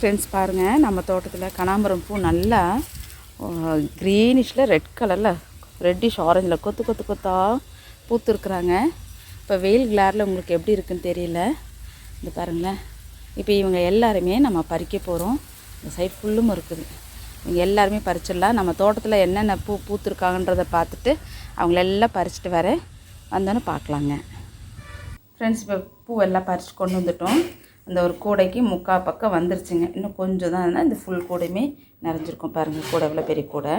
Friends பாருங்கள் நம்ம தோட்டத்தில் கனாம்பரம் பூ நல்லா க்ரீனிஷில் ரெட் கலரில் ரெட்டிஷ் ஆரஞ்சில் கொத்து கொத்து கொத்தா பூத்துருக்குறாங்க. இப்போ வெயில் கிளாரில் உங்களுக்கு எப்படி இருக்குன்னு தெரியல. இந்த பாருங்களேன். இப்போ இவங்க எல்லாருமே நம்ம பறிக்க போகிறோம் இந்த சைட் ஃபுல்லும் இருக்குது. இவங்க எல்லாருமே பறிச்சிடலாம். நம்ம தோட்டத்தில் என்னென்ன பூ பூத்துருக்காங்கன்றதை பார்த்துட்டு அவங்களெல்லாம் பறிச்சிட்டு வரேன் வந்தோன்னு பார்க்கலாங்க. ஃப்ரெண்ட்ஸ் இப்போ பூவெல்லாம் பறித்து கொண்டு வந்துட்டோம். அந்த ஒரு கூடைக்கு முக்கால் பக்கம் வந்துருச்சுங்க. இன்னும் கொஞ்சம் தான் இருந்தால் இந்த ஃபுல் கூடையுமே நிறைஞ்சிருக்கும் பாருங்கள் கூடை எவ்வளோ பெரிய கூடை.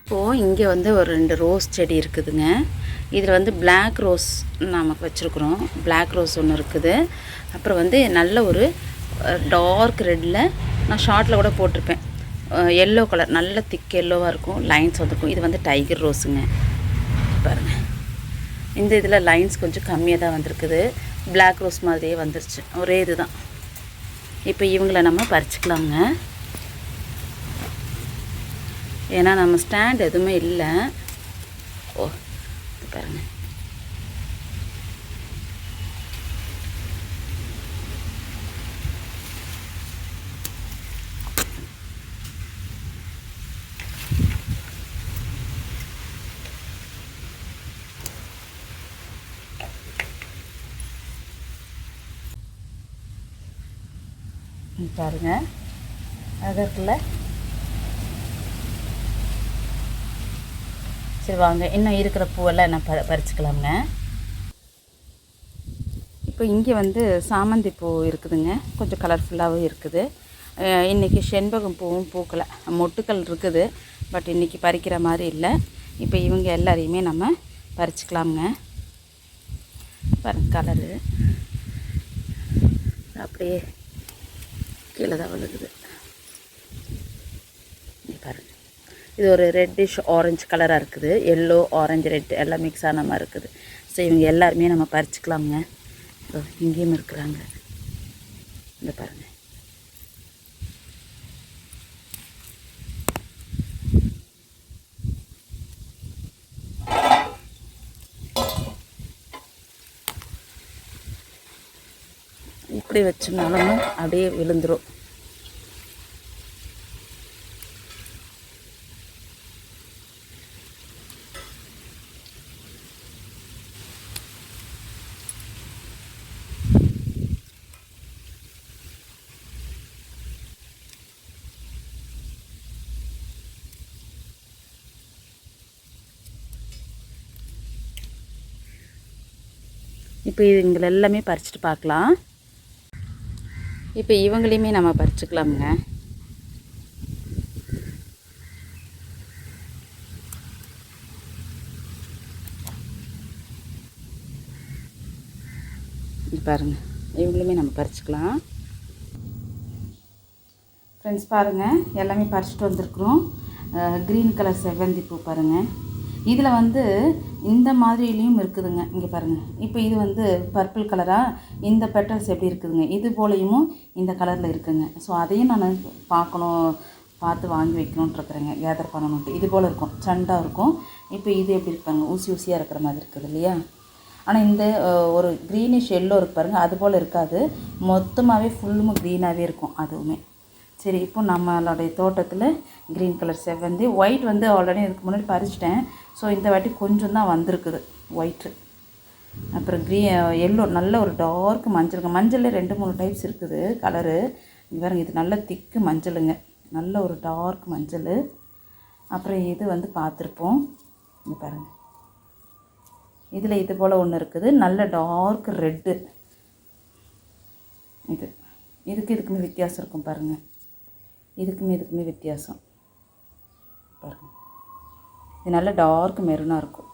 இப்போது இங்கே வந்து ஒரு ரெண்டு ரோஸ் செடி இருக்குதுங்க. இதில் வந்து பிளாக் ரோஸ் நமக்கு வச்சுருக்குறோம். பிளாக் ரோஸ் ஒன்று இருக்குது. அப்புறம் வந்து நல்ல ஒரு டார்க் ரெட்டில் நான் ஷார்ட்டில் கூட போட்டிருப்பேன். எல்லோ கலர் நல்ல திக் எல்லோவாக இருக்கும். லைன்ஸ் வந்துருக்கும் இது வந்து டைகர் ரோஸுங்க பாருங்கள் இந்த இதில் லைன்ஸ் கொஞ்சம் கம்மியாக தான் வந்திருக்குது. பிளாக் ரோஸ் மாதிரியே வந்துருச்சு. ஒரே இது தான் இப்போ இவங்கள நம்ம பறிச்சுக்கலாங்க ஏன்னா நம்ம ஸ்டாண்ட் எதுவுமே இல்லை. ஓ பாருங்கள் பாருங்க. இங்க சரி வாங்க. இன்னும் இருக்கிற பூவெல்லாம் என்ன ப பறிச்சுக்கலாங்க இப்போ இங்கே வந்து சாமந்தி பூ இருக்குதுங்க. கொஞ்சம் கலர்ஃபுல்லாகவும் இருக்குது. இன்றைக்கி செண்பகம் பூவும் பூக்கலை. மொட்டுக்கள் இருக்குது. பட் இன்றைக்கி பறிக்கிற மாதிரி இல்லை. இப்போ இவங்க எல்லாரையுமே நம்ம பறிச்சுக்கலாமுங்க. பாருங்க கலரு அப்படியே கீழே தான் விழுகுது. பாருங்கள் பாருங்க. இது ஒரு ரெட்டிஷ் ஆரஞ்சு கலராக இருக்குது. எல்லோ ஆரஞ்சு ரெட் எல்லாம் மிக்ஸ் ஆன மாதிரி இருக்குது. ஸோ இவங்க எல்லாருமே நம்ம பறிச்சுக்கலாமுங்க. இதோ இங்கேயும் இருக்கிறாங்க. இந்த பாருங்க. இப்படி வச்சோம்னாலும் அப்படியே விழுந்துரும். இப்போ இவங்களை எல்லாமே பறிச்சுட்டு பார்க்கலாம். இப்போ இவங்களையுமே நம்ம பறிச்சுக்கலாமுங்க. பாருங்கள் பாருங்க இவங்களுமே நம்ம பறிச்சுக்கலாம். ஃப்ரெண்ட்ஸ் பாருங்கள் எல்லாமே பறிச்சுட்டு வந்திருக்குறோம். க்ரீன் கலர் செவ்வந்தி பூ பாருங்கள் இதில் வந்து இந்த மாதிரிலையும் இருக்குதுங்க. இங்கே பாருங்கள் இப்போ இது வந்து பர்பிள் கலராக இந்த பெட்டல்ஸ் எப்படி இருக்குதுங்க? இது போலையும் இந்த கலரில் இருக்குதுங்க ஸோ அதையும் நான் பார்க்கணும் பார்த்து வாங்கி வைக்கணுன்ட்ருக்குறேங்க கேதர் பண்ணணுன்ட்டு இது போல் இருக்கும். சண்டாக இருக்கும். இப்போ இது எப்படி இருப்பாங்க ஊசி ஊசியாக இருக்கிற மாதிரி இருக்குது இல்லையா? ஆனால் இந்த ஒரு க்ரீனிஷ் எல்லோ இருக்கு பாருங்கள் அது போல் இருக்காது. மொத்தமாகவே ஃபுல்லும் க்ரீனாகவே இருக்கும். அதுவுமே. சரி இப்போ நம்மளுடைய தோட்டத்தில் க்ரீன் கலர் செவ்வந்தி ஒயிட் வந்து ஆல்ரெடி இதுக்கு முன்னாடி பறிச்சிட்டேன். ஸோ இந்த வாட்டி கொஞ்சம் தான் வந்திருக்குது ஒயிட்டு அப்புறம் க்ரீ எல்லோ நல்ல ஒரு டார்க் மஞ்சளுங்க மஞ்சளில் ரெண்டு மூணு டைப்ஸ் இருக்குது கலரு பாருங்க இது நல்ல திக்கு மஞ்சளுங்க. நல்ல ஒரு டார்க் மஞ்சள். அப்புறம் இது வந்து பார்த்துருப்போம். இங்கே பாருங்கள் இதில் இது போல் ஒன்று இருக்குது நல்ல டார்க் ரெட்டு இது. இதுக்கு இதுக்குன்னு வித்தியாசம் இருக்கும் பாருங்கள் இதுக்குமே இதுக்குமே வித்தியாசம். பாருங்கள் இது நல்ல டார்க் மெரூனாக இருக்கும்.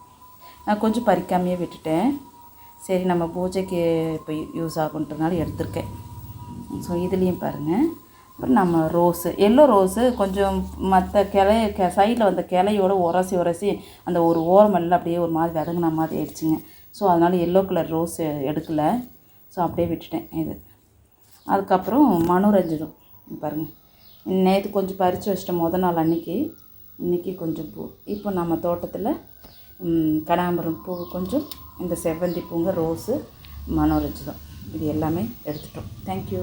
நான் கொஞ்சம் பறிக்காமையே விட்டுட்டேன். சரி நம்ம பூஜைக்கு இப்போ யூஸ் ஆகுன்றதுனால எடுத்திருக்கேன். ஸோ இதுலேயும் பாருங்கள் அப்புறம் நம்ம ரோஸு எல்லோ ரோஸு கொஞ்சம் மற்ற கிளை கெ சைடில் வந்த கிளையோட உரசி உரசி அந்த ஒரு ஓரமெல்லாம் அப்படியே ஒரு மாதிரி விதங்கின மாதிரி ஆயிடுச்சுங்க. ஸோ அதனால் எல்லோ கலர் ரோஸ் எடுக்கலை. ஸோ அப்படியே விட்டுட்டேன் இது. அதுக்கப்புறம் மனோரஞ்சிதம். பாருங்கள் நேற்று கொஞ்சம் பறித்து வச்சிட்டேன் முத நாள் அன்றைக்கி இன்றைக்கி கொஞ்சம் பூ. இப்போ நம்ம தோட்டத்தில் கனகாம்பரம் பூ கொஞ்சம் இந்த செவ்வந்தி பூங்க ரோஸு மனோரஞ்சிதம் இது எல்லாமே எடுத்துட்டோம். தேங்க்யூ